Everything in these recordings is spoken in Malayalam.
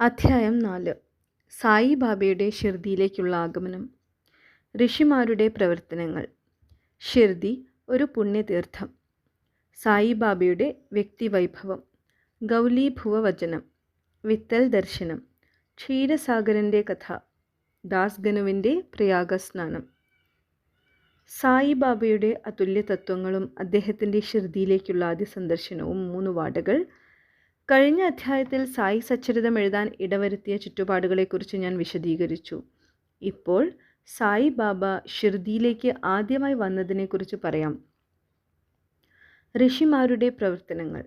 അധ്യായം നാല്. സായി ബാബയുടെ ഷിർദിയിലേക്കുള്ള ആഗമനം. ഋഷിമാരുടെ പ്രവർത്തനങ്ങൾ. ഷിർദി ഒരു പുണ്യതീർത്ഥം. സായി ബാബയുടെ വ്യക്തിവൈഭവം. ഗൗലീഭുവ വചനം വിത്തൽ ദർശനം. ക്ഷീരസാഗരന്റെ കഥ. ദാസ്ഗനുവിന്റെ പ്രയാഗസ്നാനം. സായി ബാബയുടെ അതുല്യ തത്വങ്ങളും അദ്ദേഹത്തിന്റെ ഷിർദിയിലേക്കുള്ള ആദ്യ സന്ദർശനവും മൂന്ന് വാടകൾ കഴിഞ്ഞ അധ്യായത്തിൽ സായി സച്ചരിതം എഴുതാൻ ഇടവരുത്തിയ ചുറ്റുപാടുകളെക്കുറിച്ച് ഞാൻ വിശദീകരിച്ചു. ഇപ്പോൾ സായി ബാബ ഷിർദിയിലേക്ക് ആദ്യമായി വന്നതിനെക്കുറിച്ച് പറയാം. ഋഷിമാരുടെ പ്രവർത്തനങ്ങൾ.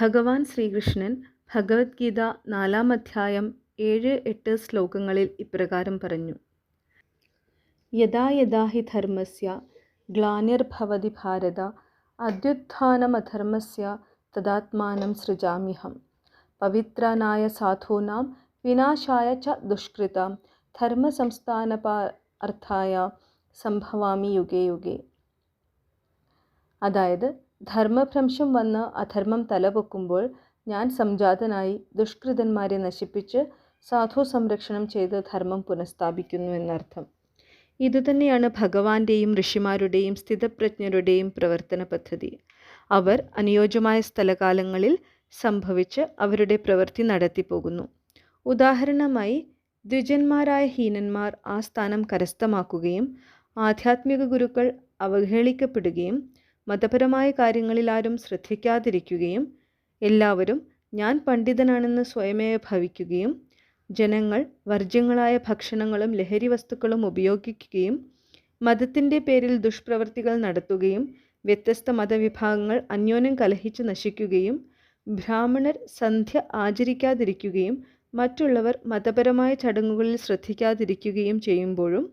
ഭഗവാൻ ശ്രീകൃഷ്ണൻ ഭഗവത്ഗീത നാലാം അധ്യായം ഏഴ് എട്ട് ശ്ലോകങ്ങളിൽ ഇപ്രകാരം പറഞ്ഞു. യഥാ യഥാ ധർമ്മസ്യ ഗ്ലാനിർഭവതി ഭാരത അദ്യുത്ഥാനമധർമ്മസ്യ തദാത്മാനം സൃജാമ്യഹം. പവിത്രനായ സാധൂനാം വിനാശായ ച ദുഷ്കൃതാം. ധർമ്മസംസ്ഥാനപാർത്ഥായ സംഭവാമി യുഗേ യുഗേ. അതായത് ധർമ്മഭ്രംശം വന്ന് അധർമ്മം തലപൊക്കുമ്പോൾ ഞാൻ സംജാതനായി ദുഷ്കൃതന്മാരെ നശിപ്പിച്ച് സാധു സംരക്ഷണം ചെയ്ത് ധർമ്മം പുനഃസ്ഥാപിക്കുന്നു എന്നർത്ഥം. ഇതുതന്നെയാണ് ഭഗവാന്റെയും ഋഷിമാരുടെയും സ്ഥിതപ്രജ്ഞരുടെയും പ്രവർത്തന പദ്ധതി. അവർ അനുയോജ്യമായ സ്ഥലകാലങ്ങളിൽ സംഭവിച്ച് അവരുടെ പ്രവൃത്തി നടത്തിപ്പോകുന്നു. ഉദാഹരണമായി ദ്വിജന്മാരായ ഹീനന്മാർ ആ സ്ഥാനം കരസ്ഥമാക്കുകയും ആധ്യാത്മിക ഗുരുക്കൾ അവഹേളിക്കപ്പെടുകയും മതപരമായ കാര്യങ്ങളിൽ ആരും ശ്രദ്ധിക്കാതിരിക്കുകയും എല്ലാവരും ഞാൻ പണ്ഡിതനാണെന്ന് സ്വയമേ ഭവിക്കുകയും ജനങ്ങൾ വർജ്യങ്ങളായ ഭക്ഷണങ്ങളും ലഹരി വസ്തുക്കളും ഉപയോഗിക്കുകയും മതത്തിന്റെ പേരിൽ ദുഷ്പ്രവൃത്തികൾ നടത്തുകയും വ്യത്യസ്ത മതവിഭാഗങ്ങൾ അന്യോന്യം കലഹിച്ച് നശിക്കുകയും ബ്രാഹ്മണർ സന്ധ്യ ആചരിക്കാതിരിക്കുകയും മറ്റുള്ളവർ മതപരമായ ചടങ്ങുകളിൽ ശ്രദ്ധിക്കാതിരിക്കുകയും ചെയ്യുമ്പോഴും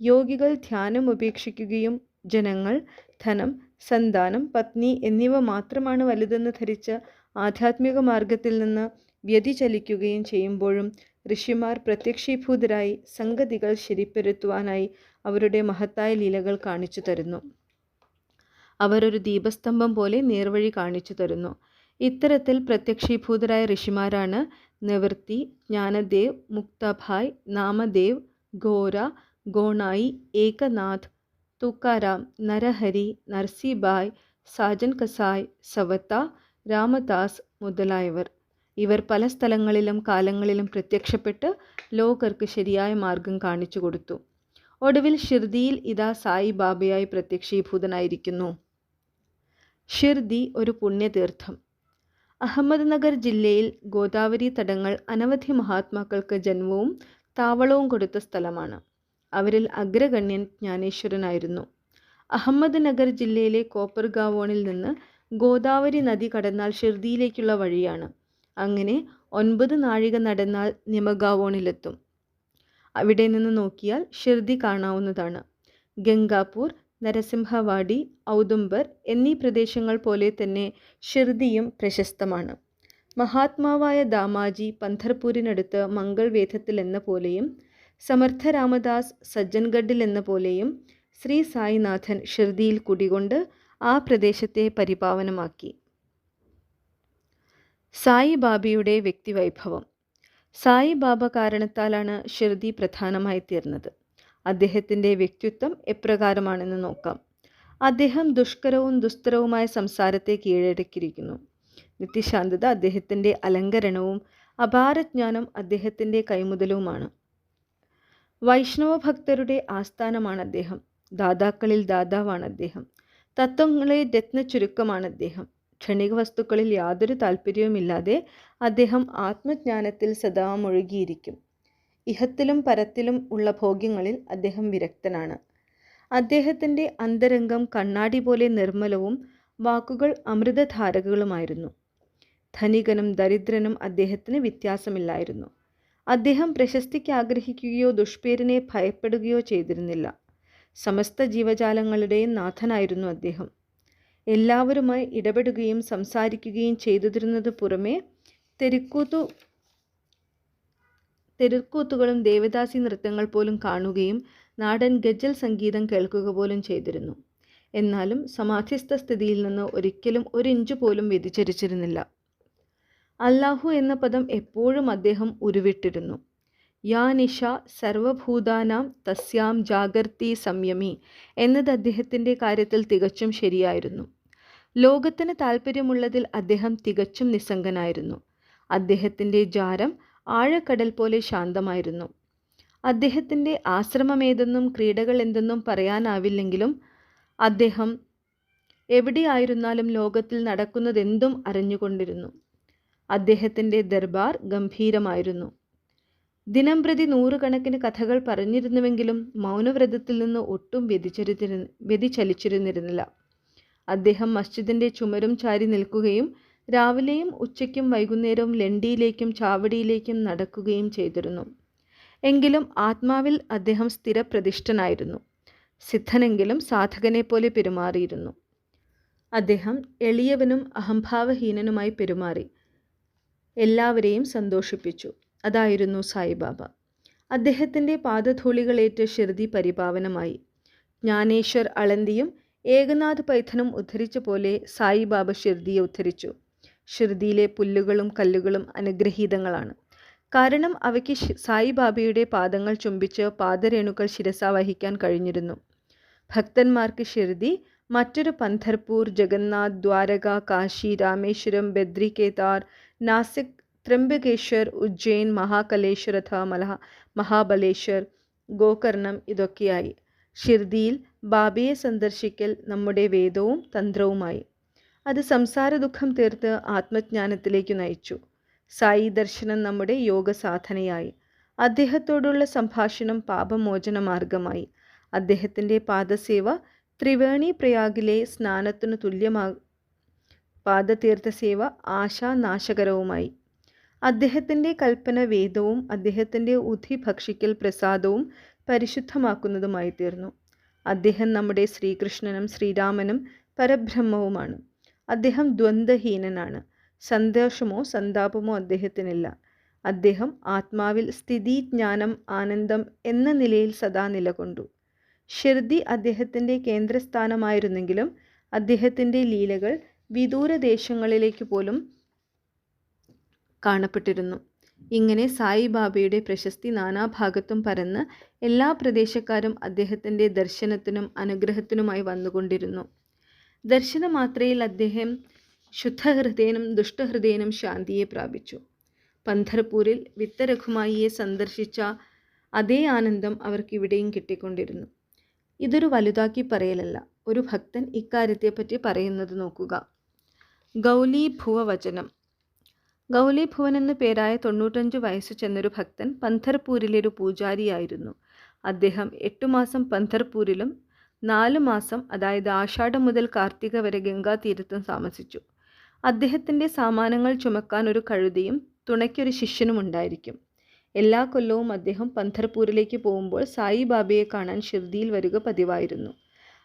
യോഗികൾ ധ്യാനം ഉപേക്ഷിക്കുകയും ജനങ്ങൾ ധനം സന്താനം പത്നി എന്നിവ മാത്രമാണ് വലുതെന്ന് ധരിച്ച് ആധ്യാത്മിക മാർഗത്തിൽ നിന്ന് വ്യതിചലിക്കുകയും ചെയ്യുമ്പോഴും ഋഷിമാർ പ്രത്യക്ഷീഭൂതരായി സംഗതികൾ ശരിപ്പെടുത്തുവാനായി അവരുടെ മഹത്തായ ലീലകൾ കാണിച്ചു തരുന്നു. അവരൊരു ദീപസ്തംഭം പോലെ നേർവഴി കാണിച്ചു തരുന്നു. ഇത്തരത്തിൽ പ്രത്യക്ഷീഭൂതരായ ഋഷിമാരാണ് നിവൃത്തി ജ്ഞാനദേവ് മുക്തഭായ് നാമദേവ് ഗോര ഗോണായി ഏകനാഥ് തുക്കാരാം നരഹരി നർസിബായ് സാജൻ കസായ് സവത്ത രാമദാസ് മുതലായവർ. ഇവർ പല സ്ഥലങ്ങളിലും കാലങ്ങളിലും പ്രത്യക്ഷപ്പെട്ട് ലോകർക്ക് ശരിയായ മാർഗം കാണിച്ചു കൊടുത്തു. ഒടുവിൽ ഷിർദിയിൽ ഇതാ സായി ബാബയായി പ്രത്യക്ഷീഭൂതനായിരിക്കുന്നു. ഷിർദി ഒരു പുണ്യതീർത്ഥം. അഹമ്മദ് നഗർ ജില്ലയിൽ ഗോദാവരി തടങ്ങൾ അനവധി മഹാത്മാക്കൾക്ക് ജന്മവും താവളവും കൊടുത്ത സ്ഥലമാണ്. അവരിൽ അഗ്രഗണ്യൻ ജ്ഞാനേശ്വരനായിരുന്നു. അഹമ്മദ് നഗർ ജില്ലയിലെ കോപ്പർഗാവോണിൽ നിന്ന് ഗോദാവരി നദി കടന്നാൽ ഷിർദിയിലേക്കുള്ള വഴിയാണ്. അങ്ങനെ ഒൻപത് നാഴിക നടന്നാൽ നിമഗാവോണിലെത്തും. അവിടെ നിന്ന് നോക്കിയാൽ ഷിർദി കാണാവുന്നതാണ്. ഗംഗാപൂർ നരസിംഹവാടി ഔദുംബർ എന്നീ പ്രദേശങ്ങൾ പോലെ തന്നെ ഷിർദിയും പ്രശസ്തമാണ്. മഹാത്മാവായ ദാമാജി പന്ധർപൂരിനടുത്ത് മംഗൾ വേദത്തിൽ എന്ന പോലെയും സമർത്ഥ രാമദാസ് സജ്ജൻഗഡിൽ എന്ന പോലെയും ശ്രീ സായിനാഥൻ ഷിർദിയിൽ കുടികൊണ്ട് ആ പ്രദേശത്തെ പരിപാവനമാക്കി. സായി ബാബയുടെ വ്യക്തിവൈഭവം. സായി ബാബ കാരണത്താലാണ് ഷിർദി പ്രധാനമായി തീർന്നത് അദ്ദേഹത്തിന്റെ വ്യക്തിത്വം എപ്രകാരമാണെന്ന് നോക്കാം. അദ്ദേഹം ദുഷ്കരവും ദുസ്തരവുമായ സംസാരത്തെ കീഴടക്കിയിരിക്കുന്നു. നിത്യശാന്തത അദ്ദേഹത്തിന്റെ അലങ്കരണവും അപാരജ്ഞാനം അദ്ദേഹത്തിന്റെ കൈമുതലുമാണ്. വൈഷ്ണവ ഭക്തരുടെ ആസ്ഥാനമാണ് അദ്ദേഹം. ദാതാക്കളിൽ ദാതാവാണ് അദ്ദേഹം. തത്വങ്ങളെ രത്ന ചുരുക്കമാണ് അദ്ദേഹം. ക്ഷണിക വസ്തുക്കളിൽ യാതൊരു താല്പര്യവുമില്ലാതെ അദ്ദേഹം ആത്മജ്ഞാനത്തിൽ സദാ മുഴുകിയിരിക്കും. ഇഹത്തിലും പരത്തിലും ഉള്ള ഭോഗ്യങ്ങളിൽ അദ്ദേഹം വിരക്തനാണ്. അദ്ദേഹത്തിന്റെ അന്തരംഗം കണ്ണാടി പോലെ നിർമ്മലവും വാക്കുകൾ അമൃതധാരകളുമായിരുന്നു. ധനികനും ദരിദ്രനും അദ്ദേഹത്തിന് വ്യത്യാസമില്ലായിരുന്നു. അദ്ദേഹം പ്രശസ്തിക്ക് ആഗ്രഹിക്കുകയോ ദുഷ്പേരിനെ ഭയപ്പെടുകയോ ചെയ്തിരുന്നില്ല. സമസ്ത ജീവജാലങ്ങളുടെയും നാഥനായിരുന്നു അദ്ദേഹം. എല്ലാവരുമായി ഇടപെടുകയും സംസാരിക്കുകയും ചെയ്തിരുന്നത് പുറമേ തെരുക്കൂത്തു തെരുക്കൂത്തുകളും ദേവദാസി നൃത്തങ്ങൾ പോലും കാണുകയും നാടൻ ഗജൽ സംഗീതം കേൾക്കുക പോലും ചെയ്തിരുന്നു. എന്നാലും സമാധിസ്ഥ സ്ഥിതിയിൽ നിന്ന് ഒരിക്കലും ഒരു ഇഞ്ച് പോലും വ്യതിചരിച്ചിരുന്നില്ല അല്ലാഹു എന്ന പദം എപ്പോഴും അദ്ദേഹം ഉരുവിട്ടിരുന്നു. യാ നിഷ സർവഭൂതാനാം തസ്യാം ജാഗർത്തി സംയമി എന്നത് അദ്ദേഹത്തിന്റെ കാര്യത്തിൽ തികച്ചും ശരിയായിരുന്നു. ലോകത്തിന് താല്പര്യമുള്ളതിൽ അദ്ദേഹം തികച്ചും നിസ്സംഗനായിരുന്നു. അദ്ദേഹത്തിന്റെ ജാരം ആഴക്കടൽ പോലെ ശാന്തമായിരുന്നു. അദ്ദേഹത്തിന്റെ ആശ്രമമേതെന്നും ക്രീഡകൾ എന്തെന്നും പറയാനാവില്ലെങ്കിലും അദ്ദേഹം എവിടെയായിരുന്നാലും ലോകത്തിൽ നടക്കുന്നതെന്തും അറിഞ്ഞുകൊണ്ടിരുന്നു. അദ്ദേഹത്തിന്റെ ദർബാർ ഗംഭീരമായിരുന്നു. ദിനം പ്രതി നൂറുകണക്കിന് കഥകൾ പറഞ്ഞിരുന്നുവെങ്കിലും മൗനവ്രതത്തിൽ നിന്ന് ഒട്ടും വ്യതിചരിതിരു വ്യതിചലിച്ചിരുന്നിരുന്നില്ല. അദ്ദേഹം മസ്ജിദിന്റെ ചുമരും ചാരി നിൽക്കുകയും രാവിലെയും ഉച്ചയ്ക്കും വൈകുന്നേരവും ലണ്ടിയിലേക്കും ചാവടിയിലേക്കും നടക്കുകയും ചെയ്തിരുന്നു. എങ്കിലും ആത്മാവിൽ അദ്ദേഹം സ്ഥിരപ്രതിഷ്ഠനായിരുന്നു. സിദ്ധനെങ്കിലും സാധകനെ പോലെ പെരുമാറിയിരുന്നു. അദ്ദേഹം എളിയവനും അഹംഭാവഹീനനുമായി പെരുമാറി. എല്ലാവരെയും സന്തോഷിപ്പിച്ചു. അതായിരുന്നു സായിബാബ. അദ്ദേഹത്തിന്റെ പാദധൂളികളേറ്റ് ഷിർദി പരിപാവനമായി. ജ്ഞാനേശ്വർ അളന്തിയും ഏകനാഥ് പൈഥനും ഉദ്ധരിച്ച പോലെ സായിബാബ ഷിർദിയെ ഉദ്ധരിച്ചു. ഷിർദിയിലെ പുല്ലുകളും കല്ലുകളും അനുഗ്രഹീതങ്ങളാണ്. കാരണം അവയ്ക്ക് സായിബാബയുടെ പാദങ്ങൾ ചുംബിച്ച് പാദരേണുക്കൾ ശിരസ വഹിക്കാൻ കഴിഞ്ഞിരുന്നു. ഭക്തന്മാർക്ക് ഷിർദി മറ്റൊരു പന്ധർപൂർ ജഗന്നാഥ് ദ്വാരക കാശി രാമേശ്വരം ബദ്രി കേദാർ നാസിക് ത്രംബകേശ്വർ ഉജ്ജയിൻ മഹാകലേശ്വരഥ മലഹ മഹാബലേശ്വർ ഗോകർണം ഇതൊക്കെയായി. ഷിർദിയിൽ ബാബയെ സന്ദർശിക്കൽ നമ്മുടെ വേദവും തന്ത്രവുമായി. അത് സംസാര ദുഃഖം തീർത്ത് ആത്മജ്ഞാനത്തിലേക്ക് നയിച്ചു. സായി ദർശനം നമ്മുടെ യോഗ സാധനയായി അദ്ദേഹത്തോടുള്ള സംഭാഷണം പാപമോചന മാർഗമായി അദ്ദേഹത്തിന്റെ പാദസേവ ത്രിവേണി പ്രയാഗിലെ സ്നാനത്തിനു തുല്യമാ പാദതീർത്ഥ സേവ ആശാനാശകരവുമായി. അദ്ദേഹത്തിന്റെ കൽപ്പന വേദവും അദ്ദേഹത്തിന്റെ ഉധി ഭക്ഷിക്കൽ പ്രസാദവും പരിശുദ്ധമാക്കുന്നതുമായി തീർന്നു അദ്ദേഹം നമ്മുടെ ശ്രീകൃഷ്ണനും ശ്രീരാമനും പരബ്രഹ്മവുമാണ്. അദ്ദേഹം ദ്വന്ദ്ഹീനനാണ് സന്തോഷമോ സന്താപമോ അദ്ദേഹത്തിനില്ല. അദ്ദേഹം ആത്മാവിൽ സ്ഥിതി ജ്ഞാനം ആനന്ദം എന്ന നിലയിൽ സദാ നിലകൊണ്ടു. ഷിർദി അദ്ദേഹത്തിന്റെ കേന്ദ്രസ്ഥാനമായിരുന്നെങ്കിലും അദ്ദേഹത്തിന്റെ ലീലകൾ വിദൂരദേശങ്ങളിലേക്ക് പോലും കാണപ്പെട്ടിരുന്നു. ഇങ്ങനെ സായിബാബയുടെ പ്രശസ്തി നാനാഭാഗത്തും പരന്ന് എല്ലാ പ്രദേശക്കാരും അദ്ദേഹത്തിന്റെ ദർശനത്തിനും അനുഗ്രഹത്തിനുമായി വന്നുകൊണ്ടിരുന്നു. ദർശനമാത്രയിൽ അദ്ദേഹം ശുദ്ധഹൃദയനും ദുഷ്ടഹൃദയനും ശാന്തിയെ പ്രാപിച്ചു. പന്ധർപൂരിൽ വിത്തരഘുമായിയെ സന്ദർശിച്ച അതേ ആനന്ദം അവർക്ക് ഇവിടെയും കിട്ടിക്കൊണ്ടിരുന്നു. ഇതൊരു വലുതാക്കി പറയലല്ല ഒരു ഭക്തൻ ഇക്കാര്യത്തെപ്പറ്റി പറയുന്നത് നോക്കുക. ഗൗലീഭുവവചനം ഗൗലീഭുവൻ എന്ന പേരായ തൊണ്ണൂറ്റഞ്ച് വയസ്സ് ചെന്നൊരു ഭക്തൻ പന്ധർപൂരിലെ ഒരു പൂജാരിയായിരുന്നു. അദ്ദേഹം എട്ടു മാസം പന്ധർപൂരിലും നാല് മാസം അതായത് ആഷാഢം മുതൽ കാർത്തിക വരെ ഗംഗാ ഗംഗാതീരത്തും താമസിച്ചു. അദ്ദേഹത്തിന്റെ സാമാനങ്ങൾ ചുമക്കാൻ ഒരു കഴുതിയും തുണയ്ക്കൊരു ശിഷ്യനും ഉണ്ടായിരിക്കും. എല്ലാ കൊല്ലവും അദ്ദേഹം പന്ധർപൂരിലേക്ക് പോകുമ്പോൾ സായി ബാബയെ കാണാൻ ഷിർദിയിൽ വരിക പതിവായിരുന്നു.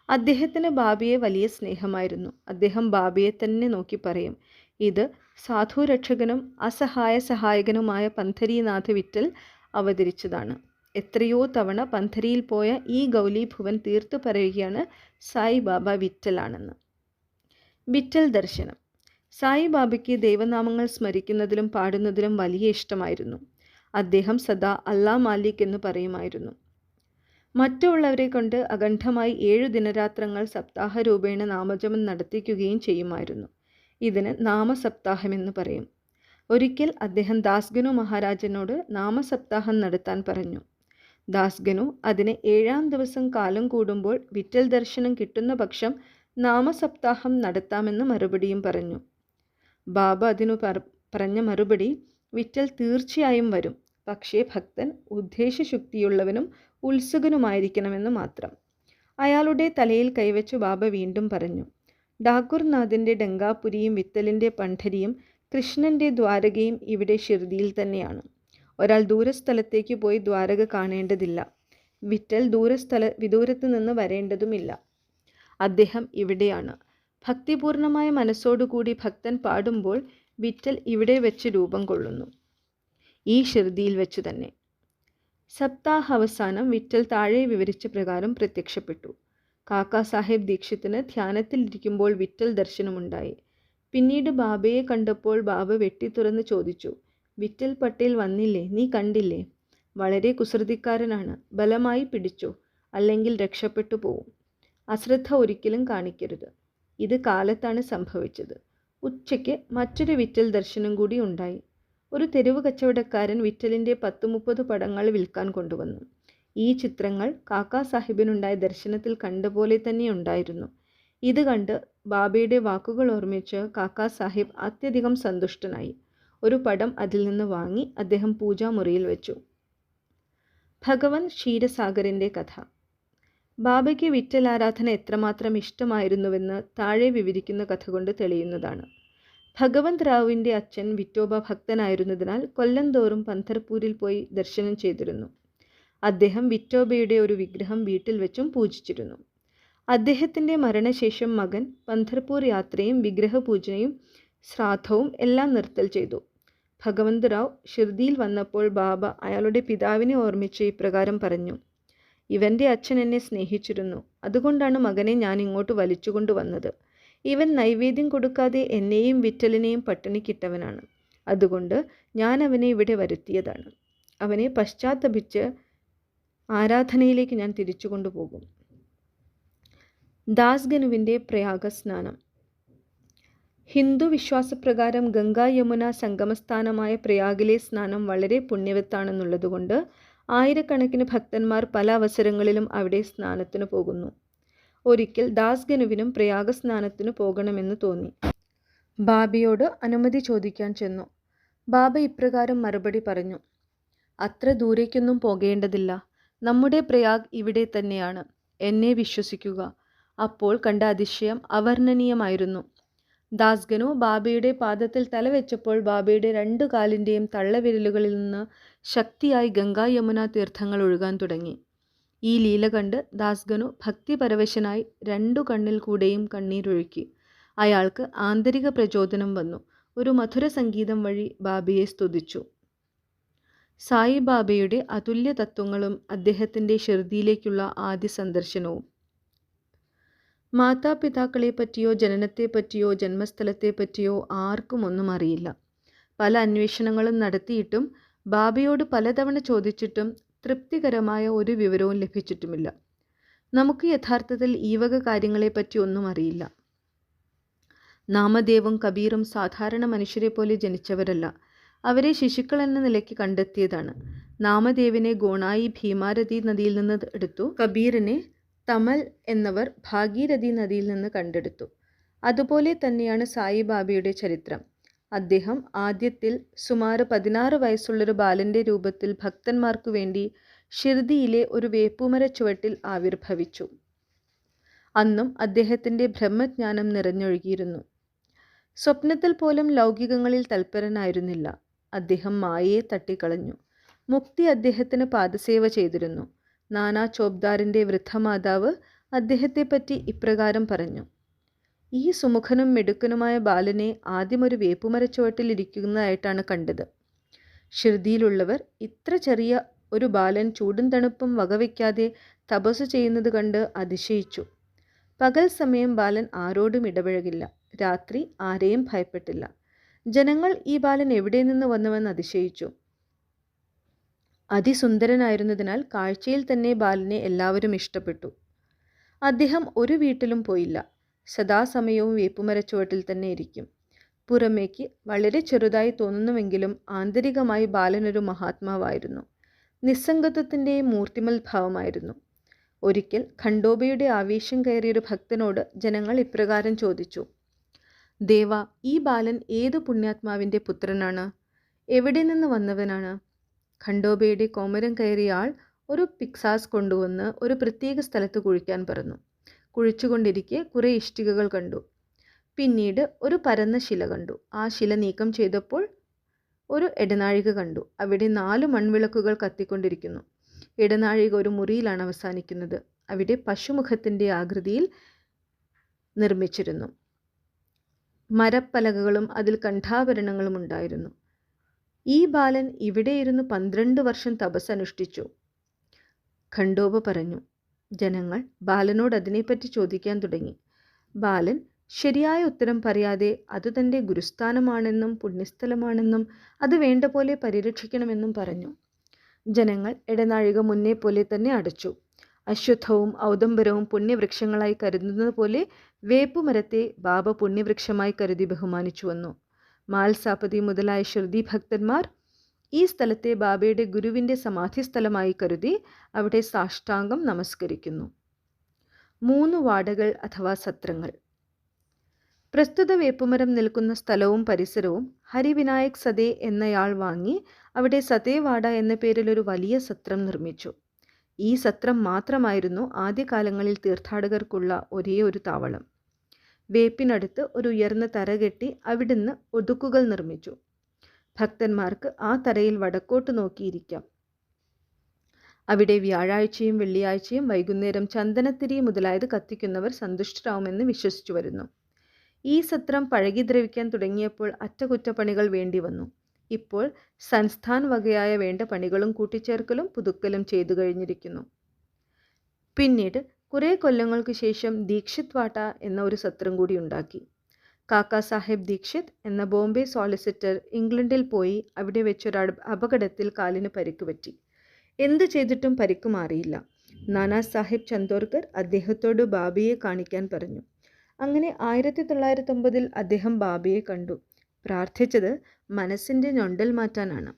അദ്ദേഹത്തിന് ബാബയെ വലിയ സ്നേഹമായിരുന്നു. അദ്ദേഹം ബാബയെ തന്നെ നോക്കി പറയും ഇത് സാധുരക്ഷകനും അസഹായ സഹായകനുമായ പന്ധരീനാഥ വിറ്റൽ അവതരിച്ചതാണ്. എത്രയോ തവണ പന്ധരിയിൽ പോയ ഈ ഗൗലീഭുവൻ തീർത്തു പറയുകയാണ് സായി ബാബ വിറ്റലാണെന്ന്. വിറ്റൽ ദർശനം. സായി ബാബയ്ക്ക് ദൈവനാമങ്ങൾ സ്മരിക്കുന്നതിലും പാടുന്നതിലും വലിയ ഇഷ്ടമായിരുന്നു. അദ്ദേഹം സദാ അല്ലാ മാലിക് എന്ന് പറയുമായിരുന്നു. മറ്റുള്ളവരെ കൊണ്ട് അഖണ്ഡമായി ഏഴു ദിനരാത്രങ്ങൾ സപ്താഹ രൂപേണ നാമജപം നടത്തിക്കുകയും ചെയ്യുമായിരുന്നു. ഇതിന് നാമസപ്താഹമെന്ന് പറയും. ഒരിക്കൽ അദ്ദേഹം ദാസ്ഗനു മഹാരാജനോട് നാമസപ്താഹം നടത്താൻ പറഞ്ഞു. ദാസ്ഗനു അതിന് ഏഴാം ദിവസം കാലം കൂടുമ്പോൾ വിറ്റൽ ദർശനം കിട്ടുന്ന പക്ഷം നാമസപ്താഹം നടത്താമെന്ന് മറുപടിയും പറഞ്ഞു. ബാബ അതിനു പറഞ്ഞ മറുപടി വിറ്റൽ തീർച്ചയായും വരും. പക്ഷേ ഭക്തൻ ഉദ്ദേശശുക്തിയുള്ളവനും ഉത്സുകനുമായിരിക്കണമെന്ന് മാത്രം. അയാളുടെ തലയിൽ കൈവച്ചു ബാബ വീണ്ടും പറഞ്ഞു. ഡാക്കുർനാഥിന്റെ ഡങ്കാപുരിയും വിത്തലിന്റെ പണ്ഡരിയും കൃഷ്ണന്റെ ദ്വാരകയും ഇവിടെ ഷിർദിയിൽ തന്നെയാണ്. ഒരാൾ ദൂരസ്ഥലത്തേക്ക് പോയി ദ്വാരക കാണേണ്ടതില്ല. വിറ്റൽ ദൂരസ്ഥല വിദൂരത്ത് നിന്ന് വരേണ്ടതുമില്ല. അദ്ദേഹം ഇവിടെയാണ്. ഭക്തിപൂർണമായ മനസ്സോടുകൂടി ഭക്തൻ പാടുമ്പോൾ വിറ്റൽ ഇവിടെ വെച്ച് രൂപം കൊള്ളുന്നു. ഈ ഷിർദിയിൽ വെച്ച് തന്നെ. സപ്താഹ അവസാനം വിറ്റൽ താഴെ വിവരിച്ച പ്രകാരം പ്രത്യക്ഷപ്പെട്ടു. കാക്കാ സാഹേബ് ദീക്ഷിത്തിന് ധ്യാനത്തിലിരിക്കുമ്പോൾ വിറ്റൽ ദർശനമുണ്ടായി. പിന്നീട് ബാബയെ കണ്ടപ്പോൾ ബാബ വെട്ടിത്തുറന്ന് ചോദിച്ചു വിറ്റൽ പട്ടേൽ വന്നില്ലേ നീ കണ്ടില്ലേ? വളരെ കുസൃതിക്കാരനാണ്. ബലമായി പിടിച്ചു അല്ലെങ്കിൽ രക്ഷപ്പെട്ടു പോവും. അശ്രദ്ധ ഒരിക്കലും കാണിക്കരുത്. ഇത് കാലത്താണ് സംഭവിച്ചത്. ഉച്ചയ്ക്ക് മറ്റൊരു വിറ്റൽ ദർശനം കൂടി ഉണ്ടായി. ഒരു തെരുവ് കച്ചവടക്കാരൻ വിറ്റലിന്റെ പത്ത് മുപ്പത് പടങ്ങൾ വിൽക്കാൻ കൊണ്ടുവന്നു. ഈ ചിത്രങ്ങൾ കാക്കാ സാഹിബിനുണ്ടായ ദർശനത്തിൽ കണ്ടപോലെ തന്നെ ഉണ്ടായിരുന്നു. ഇത് കണ്ട് ബാബയുടെ വാക്കുകൾ ഓർമ്മിച്ച് കാക്കാ സാഹിബ് അത്യധികം സന്തുഷ്ടനായി. ഒരു പടം അതിൽ നിന്ന് വാങ്ങി അദ്ദേഹം പൂജാമുറിയിൽ വെച്ചു. ഭഗവാൻ ക്ഷീരസാഗറിന്റെ കഥ. ബാബയ്ക്ക് വിറ്റൽ ആരാധന എത്രമാത്രം ഇഷ്ടമായിരുന്നുവെന്ന് താഴെ വിവരിക്കുന്ന കഥ കൊണ്ട് തെളിയുന്നതാണ്. ഭഗവന്ത് റാവുവിന്റെ അച്ഛൻ വിറ്റോബ ഭക്തനായിരുന്നതിനാൽ കൊല്ലം തോറും പന്തർപൂരിൽ പോയി ദർശനം ചെയ്തിരുന്നു. അദ്ദേഹം വിറ്റോബയുടെ ഒരു വിഗ്രഹം വീട്ടിൽ വെച്ചും പൂജിച്ചിരുന്നു. അദ്ദേഹത്തിന്റെ മരണശേഷം മകൻ പന്തർപൂർ യാത്രയും വിഗ്രഹപൂജയും ശ്രാദ്ധവും എല്ലാം നിർത്തൽ ചെയ്തു. ഭഗവന്ത് റാവ് ഷിർദിയിൽ വന്നപ്പോൾ ബാബ അയാളുടെ പിതാവിനെ ഓർമ്മിച്ച് ഇപ്രകാരം പറഞ്ഞു. ഇവന്റെ അച്ഛൻ എന്നെ സ്നേഹിച്ചിരുന്നു. അതുകൊണ്ടാണ് മകനെ ഞാൻ ഇങ്ങോട്ട് വലിച്ചുകൊണ്ട് വന്നത്. ഇവൻ നൈവേദ്യം കൊടുക്കാതെ എന്നെയും വിറ്റലിനെയും പട്ടിണിക്കിട്ടവനാണ് അതുകൊണ്ട് ഞാൻ അവനെ ഇവിടെ വരുത്തിയതാണ്. അവനെ പശ്ചാത്തപിച്ച് ആരാധനയിലേക്ക് ഞാൻ തിരിച്ചു കൊണ്ടുപോകും ദാസ്ഗനുവിന്റെ പ്രയാഗസ്നാനം. ഹിന്ദു വിശ്വാസപ്രകാരം ഗംഗാ യമുന സംഗമസ്ഥാനമായ പ്രയാഗിലെ സ്നാനം വളരെ പുണ്യവത്താണെന്നുള്ളതുകൊണ്ട് ആയിരക്കണക്കിന് ഭക്തന്മാർ പല അവസരങ്ങളിലും അവിടെ സ്നാനത്തിന് പോകുന്നു. ഒരിക്കൽ ദാസ്ഗനുവിനും പ്രയാഗസ്നാനത്തിന് പോകണമെന്ന് തോന്നി. ബാബയോട് അനുമതി ചോദിക്കാൻ ചെന്നു. ബാബ ഇപ്രകാരം മറുപടി പറഞ്ഞു അത്ര ദൂരേക്കൊന്നും പോകേണ്ടതില്ല. നമ്മുടെ പ്രയാഗ് ഇവിടെ തന്നെയാണ്. എന്നെ വിശ്വസിക്കുക. അപ്പോൾ കണ്ട അതിശയം അവർണനീയമായിരുന്നു. ദാസ്ഗനു ബാബയുടെ പാദത്തിൽ തലവെച്ചപ്പോൾ ബാബയുടെ രണ്ടു കാലിന്റെയും തള്ളവിരലുകളിൽ നിന്ന് ശക്തിയായി ഗംഗാ യമുന തീർത്ഥങ്ങൾ ഒഴുകാൻ തുടങ്ങി. ഈ ലീല കണ്ട് ദാസ്ഗനു ഭക്തിപരവശനായി രണ്ടു കണ്ണിൽ കൂടെയും കണ്ണീരൊഴുക്കി. അയാൾക്ക് ആന്തരിക പ്രചോദനം വന്നു. ഒരു മധുര സംഗീതം വഴി ബാബയെ സ്തുതിച്ചു. സായിബാബയുടെ അതുല്യ തത്വങ്ങളും അദ്ദേഹത്തിന്റെ ഷിർദിയിലേക്കുള്ള ആദ്യ സന്ദർശനവും. മാതാപിതാക്കളെ പറ്റിയോ ജനനത്തെ പറ്റിയോ ജന്മസ്ഥലത്തെ പറ്റിയോ ആർക്കും ഒന്നും അറിയില്ല. പല അന്വേഷണങ്ങളും നടത്തിയിട്ടും ബാബയോട് പലതവണ ചോദിച്ചിട്ടും തൃപ്തികരമായ ഒരു വിവരവും ലഭിച്ചിട്ടുമില്ല. നമുക്ക് യഥാർത്ഥത്തിൽ ഈ വക കാര്യങ്ങളെപ്പറ്റി ഒന്നും അറിയില്ല. നാമദേവും കബീറും സാധാരണ മനുഷ്യരെ പോലെ ജനിച്ചവരല്ല. അവരെ ശിശുക്കൾ എന്ന നിലയ്ക്ക് കണ്ടെത്തിയതാണ്. നാമദേവിനെ ഗോണായി ഭീമാരതി നദിയിൽ നിന്ന് എടുത്തു. കബീറിനെ തമൽ എന്നവർ ഭാഗീരഥി നദിയിൽ നിന്ന് കണ്ടെടുത്തു. അതുപോലെ തന്നെയാണ് സായിബാബയുടെ ചരിത്രം. അദ്ദേഹം ആദ്യത്തിൽ സുമാർ പതിനാറ് വയസ്സുള്ളൊരു ബാലന്റെ രൂപത്തിൽ ഭക്തന്മാർക്കു വേണ്ടി ഷിർദിയിലെ ഒരു വേപ്പുമര ചുവട്ടിൽ ആവിർഭവിച്ചു. അന്നും അദ്ദേഹത്തിന്റെ ബ്രഹ്മജ്ഞാനം നിറഞ്ഞൊഴുകിയിരുന്നു. സ്വപ്നത്തിൽ പോലും ലൗകികങ്ങളിൽ തൽപരനായിരുന്നില്ല. അദ്ദേഹം മായയെ തട്ടിക്കളഞ്ഞു. മുക്തി അദ്ദേഹത്തിന് പാദസേവ ചെയ്തിരുന്നു. നാനാ ചോബ്ദാറിന്റെ വൃദ്ധമാതാവ് അദ്ദേഹത്തെപ്പറ്റി ഇപ്രകാരം പറഞ്ഞു. ഈ സുമുഖനും മിടുക്കനുമായ ബാലനെ ആദ്യം ഒരു വേപ്പുമരച്ചുവട്ടിൽ ഇരിക്കുന്നതായിട്ടാണ് കണ്ടത്. ഷിർദിയിലുള്ളവർ ഇത്ര ചെറിയ ഒരു ബാലൻ ചൂടും തണുപ്പും വകവയ്ക്കാതെ തപസ് ചെയ്യുന്നത് കണ്ട് അതിശയിച്ചു. പകൽ സമയം ബാലൻ ആരോടും ഇടപഴകില്ല. രാത്രി ആരെയും ഭയപ്പെട്ടില്ല. ജനങ്ങൾ ഈ ബാലൻ എവിടെ നിന്ന് വന്നുവെന്ന് അതിശയിച്ചു. അതിസുന്ദരനായിരുന്നതിനാൽ കാഴ്ചയിൽ തന്നെ ബാലനെ എല്ലാവരും ഇഷ്ടപ്പെട്ടു. അദ്ദേഹം ഒരു വീട്ടിലും പോയില്ല. സദാസമയവും വേപ്പുമരച്ചുവട്ടിൽ തന്നെ ഇരിക്കും. പുറമേക്ക് വളരെ ചെറുതായി തോന്നുന്നുവെങ്കിലും ആന്തരികമായി ബാലനൊരു മഹാത്മാവായിരുന്നു. നിസ്സംഗത്വത്തിന്റെ മൂർത്തിമൽ ഭാവമായിരുന്നു. ഒരിക്കൽ ഖണ്ഡോബയുടെ ആവേശം കയറിയൊരു ഭക്തനോട് ജനങ്ങൾ ഇപ്രകാരം ചോദിച്ചു ദേവ ഈ ബാലൻ ഏതു പുണ്യാത്മാവിന്റെ പുത്രനാണ്? എവിടെ നിന്ന് വന്നവനാണ്? ഖണ്ഡോബയുടെ കോമരം കയറിയ ആൾ ഒരു പിക്സാസ് കൊണ്ടുവന്ന് ഒരു പ്രത്യേക സ്ഥലത്ത് കുഴിക്കാൻ പറഞ്ഞു കുഴിച്ചുകൊണ്ടിരിക്കെ കുറേ ഇഷ്ടികകൾ കണ്ടു. പിന്നീട് ഒരു പരന്ന ശില കണ്ടു. ആ ശില നീക്കം ചെയ്തപ്പോൾ ഒരു ഇടനാഴിക കണ്ടു. അവിടെ നാല് മൺവിളക്കുകൾ കത്തിക്കൊണ്ടിരിക്കുന്നു. ഇടനാഴിക ഒരു മുറിയിലാണ് അവസാനിക്കുന്നത്. അവിടെ പശുമുഖത്തിന്റെ ആകൃതിയിൽ നിർമ്മിച്ചിരുന്നു. മരപ്പലകകളും അതിൽ കണ്ഠാഭരണങ്ങളും ഉണ്ടായിരുന്നു. ഈ ബാലൻ ഇവിടെ ഇരുന്ന് പന്ത്രണ്ട് വർഷം തപസ്സനുഷ്ഠിച്ചു. ഖണ്ഡോപ പറഞ്ഞു ജനങ്ങൾ ബാലനോട് അതിനെപ്പറ്റി ചോദിക്കാൻ തുടങ്ങി. ബാലൻ ശരിയായ ഉത്തരം പറയാതെ അത് തന്റെ ഗുരുസ്ഥാനമാണെന്നും പുണ്യസ്ഥലമാണെന്നും അത് വേണ്ട പോലെ പരിരക്ഷിക്കണമെന്നും പറഞ്ഞു. ജനങ്ങൾ ഇടനാഴിക മുന്നേ പോലെ തന്നെ അടച്ചു. അശ്വത്ഥവും ഔദംബരവും പുണ്യവൃക്ഷങ്ങളായി കരുതുന്നത് പോലെ വേപ്പുമരത്തെ ബാബ പുണ്യവൃക്ഷമായി കരുതി ബഹുമാനിച്ചു വന്നു. മാൽസാപതി മുതലായ ശ്രുതി ഭക്തന്മാർ ഈ സ്ഥലത്തെ ബാബയുടെ ഗുരുവിന്റെ സമാധി സ്ഥലമായി കരുതി അവിടെ സാഷ്ടാംഗം നമസ്കരിക്കുന്നു. മൂന്ന് വാടകൾ അഥവാ സത്രങ്ങൾ. പ്രസ്തുത വേപ്പുമരം നിൽക്കുന്ന സ്ഥലവും പരിസരവും ഹരിവിനായക് സതേ എന്നയാൾ വാങ്ങി അവിടെ സതേവാഡ എന്ന പേരിൽ ഒരു വലിയ സത്രം നിർമ്മിച്ചു. ഈ സത്രം മാത്രമായിരുന്നു ആദ്യകാലങ്ങളിൽ തീർത്ഥാടകർക്കുള്ള ഒരേ ഒരു താവളം. വേപ്പിനടുത്ത് ഒരു ഉയർന്ന തറ കെട്ടി അവിടുന്ന് ഒതുക്കുകൾ നിർമ്മിച്ചു. ഭക്തന്മാർക്ക് ആ തറയിൽ വടക്കോട്ട് നോക്കിയിരിക്കാം. അവിടെ വ്യാഴാഴ്ചയും വെള്ളിയാഴ്ചയും വൈകുന്നേരം ചന്ദനത്തിരി മുതലായത് കത്തിക്കുന്നവർ സന്തുഷ്ടരാകുമെന്ന് വിശ്വസിച്ചു വരുന്നു. ഈ സത്രം പഴകി ദ്രവിക്കാൻ തുടങ്ങിയപ്പോൾ അറ്റകുറ്റപ്പണികൾ വേണ്ടി വന്നു. ഇപ്പോൾ സംസ്ഥാൻ വകയായ വേണ്ട പണികളും കൂട്ടിച്ചേർക്കലും പുതുക്കലും ചെയ്തു കഴിഞ്ഞിരിക്കുന്നു. പിന്നീട് കുറേ കൊല്ലങ്ങൾക്ക് ശേഷം ദീക്ഷിത് വാട്ട എന്ന ഒരു സത്രം കൂടി ഉണ്ടാക്കി. കാക്ക സാഹേബ് ദീക്ഷിത് എന്ന ബോംബെ സോളിസിറ്റർ ഇംഗ്ലണ്ടിൽ പോയി അവിടെ വെച്ചൊരു അപകടത്തിൽ കാലിന് പരിക്ക് പറ്റി. എന്ത് ചെയ്തിട്ടും പരിക്ക് മാറിയില്ല. നാനാ സാഹിബ് ചന്ദോർക്കർ അദ്ദേഹത്തോട് ബാബിയെ കാണിക്കാൻ പറഞ്ഞു. അങ്ങനെ ആയിരത്തി തൊള്ളായിരത്തി ഒമ്പതിൽ അദ്ദേഹം ബാബിയെ കണ്ടു. പ്രാർത്ഥിച്ചത് മനസ്സിന്റെ ഞൊണ്ടൽ മാറ്റാനാണ്.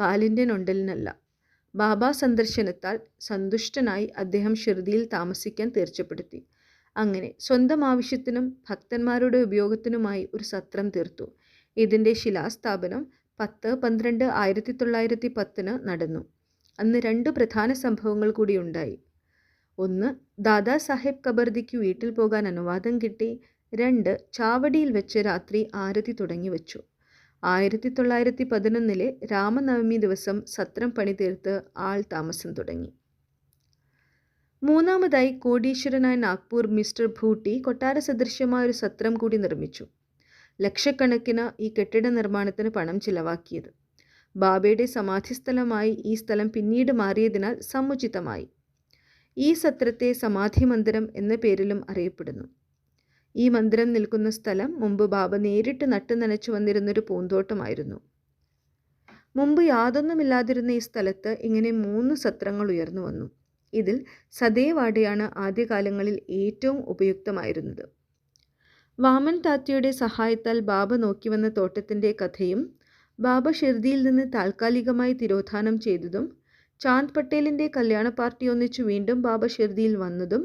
കാലിന്റെ ഞൊണ്ടലിനല്ല. ബാബ സന്ദർശനത്താൽ സന്തുഷ്ടനായി അദ്ദേഹം ഷിർദിയിൽ താമസിക്കാൻ തീർച്ചപ്പെടുത്തി. അങ്ങനെ സ്വന്തം ആവശ്യത്തിനും ഭക്തന്മാരുടെ ഉപയോഗത്തിനുമായി ഒരു സത്രം തീർത്തു. ഇതിന്റെ ശിലാസ്ഥാപനം പത്ത് പന്ത്രണ്ട് ആയിരത്തി തൊള്ളായിരത്തി പത്തിന് നടന്നു. അന്ന് രണ്ട് പ്രധാന സംഭവങ്ങൾ കൂടി ഉണ്ടായി. ഒന്ന് ദാദാ സാഹേബ് കബർദിക്ക് വീട്ടിൽ പോകാൻ അനുവാദം കിട്ടി. രണ്ട് ചാവടിയിൽ വെച്ച് രാത്രി ആരതി തുടങ്ങി വച്ചു. ആയിരത്തി തൊള്ളായിരത്തി പതിനൊന്നിലെ രാമനവമി ദിവസം സത്രം പണി തീർത്ത് ആൾ താമസം തുടങ്ങി. മൂന്നാമതായി കോടീശ്വരനായ നാഗ്പൂർ മിസ്റ്റർ ഭൂട്ടി കൊട്ടാര സദൃശ്യമായ ഒരു സത്രം കൂടി നിർമ്മിച്ചു. ലക്ഷക്കണക്കിന് ഈ കെട്ടിട നിർമ്മാണത്തിന് പണം ചിലവാക്കിയത്. ബാബയുടെ സമാധിസ്ഥലമായി ഈ സ്ഥലം പിന്നീട് മാറിയതിനാൽ സമുചിതമായി. ഈ സത്രത്തെ സമാധി മന്ദിരം എന്ന പേരിലും അറിയപ്പെടുന്നു. ഈ മന്ദിരം നിൽക്കുന്ന സ്ഥലം മുമ്പ് ബാബ നേരിട്ട് നട്ടു നനച്ചു വന്നിരുന്നൊരു പൂന്തോട്ടമായിരുന്നു. മുമ്പ് യാതൊന്നുമില്ലാതിരുന്ന ഈ സ്ഥലത്ത് ഇങ്ങനെ മൂന്ന് സത്രങ്ങൾ ഉയർന്നു വന്നു. ഇതിൽ സദേവാടയാണ് ആദ്യകാലങ്ങളിൽ ഏറ്റവും ഉപയുക്തമായിരുന്നത്. വാമൻ താത്തയുടെ സഹായത്താൽ ബാബ നോക്കി വന്ന തോട്ടത്തിന്റെ കഥയും ബാബ ഷിർദിയിൽ നിന്ന് താൽക്കാലികമായി തിരോധാനം ചെയ്തതും ചാന്ദ് പട്ടേലിന്റെ കല്യാണ പാർട്ടി ഒന്നിച്ചു വീണ്ടും ബാബ ഷിർദിയിൽ വന്നതും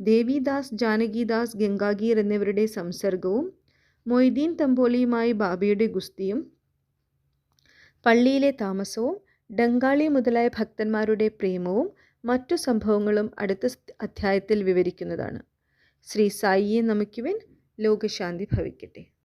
ദേവിദാസ് ജാനകിദാസ് ഗംഗാഗീർ എന്നിവരുടെ സംസർഗവും മൊയ്തീൻ തമ്പോലിയുമായി ബാബയുടെ ഗുസ്തിയും പള്ളിയിലെ താമസവും ഡങ്കാളി മുതലായ ഭക്തന്മാരുടെ പ്രേമവും മറ്റു സംഭവങ്ങളും അടുത്ത അധ്യായത്തിൽ വിവരിക്കുന്നതാണ്. ശ്രീ സായിയെ നമിക്കുവിൻ. ലോകശാന്തി ഭവിക്കട്ടെ.